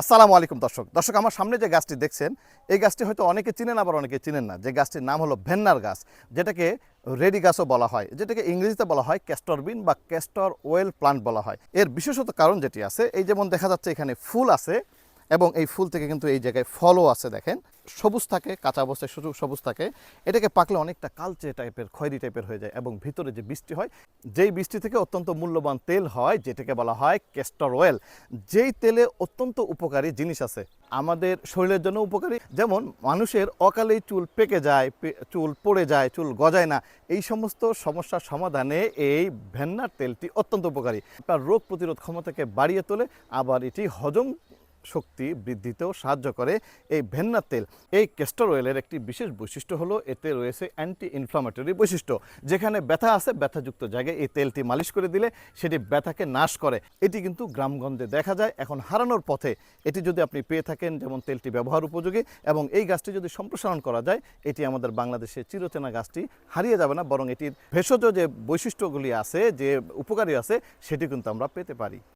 আসসালামু আলাইকুম দর্শক। দর্শক, আমার সামনে যে গাছটি দেখছেন, এই গাছটি হয়তো অনেকে চিনেন, আবার অনেকে চিনেন না। যে গাছটির নাম হলো ভেন্নার গাছ, যেটাকে রেডি গাছও বলা হয়। যেটাকে ইংরেজিতে বলা হয় ক্যাস্টরবিন বা ক্যাস্টর ওয়েল প্লান্ট বলা হয়। এর বিশেষত কারণ যেটি আছে, এই যেমন দেখা যাচ্ছে এখানে ফুল আছে এবং এই ফুল থেকে কিন্তু এই জায়গায় ফলও আছে দেখেন। সবুজ থাকে, কাঁচা অবস্থায় সবুজ সবুজ থাকে। এটাকে পাকলে অনেকটা কালচে টাইপের, খয়েরি টাইপের হয়ে যায় এবং ভিতরে যে বৃষ্টি হয়, যেই বৃষ্টি থেকে অত্যন্ত মূল্যবান তেল হয়, যেটাকে বলা হয় ক্যাস্টর অয়েল যেই তেলে অত্যন্ত উপকারী জিনিস আছে। আমাদের শরীরের জন্য উপকারী। যেমন মানুষের অকালেই চুল পেকে যায় চুল পড়ে যায়, চুল গজায় না। এই সমস্ত সমস্যার সমাধানে এই ভেন্নার তেলটি অত্যন্ত উপকারী। আপনার রোগ প্রতিরোধ ক্ষমতাকে বাড়িয়ে তোলে। আবার এটি হজম শক্তি বৃদ্ধিতেও সাহায্য করে এই ভেন্নার তেল। এই ক্যাস্টর অয়েলের একটি বিশেষ বৈশিষ্ট্য হলো এতে রয়েছে অ্যান্টি ইনফ্লামেটরি বৈশিষ্ট্য, যেখানে ব্যথা আছে, ব্যথাযুক্ত জায়গায় এই তেলটি মালিশ করে দিলে সেটি ব্যথাকে নাশ করে। এটি কিন্তু গ্রামগঞ্জে দেখা যায়, এখন হারানোর পথে। এটি যদি আপনি পেয়ে থাকেন, যেমন তেলটি ব্যবহার উপযোগী এবং এই গাছটি যদি সম্প্রসারণ করা যায়, এটি আমাদের বাংলাদেশে চিরচেনা গাছটি হারিয়ে যাবে না, বরং এটির ভেষজ যে বৈশিষ্ট্যগুলি আছে, যে উপকারী আছে, সেটি কিন্তু আমরা পেতে পারি।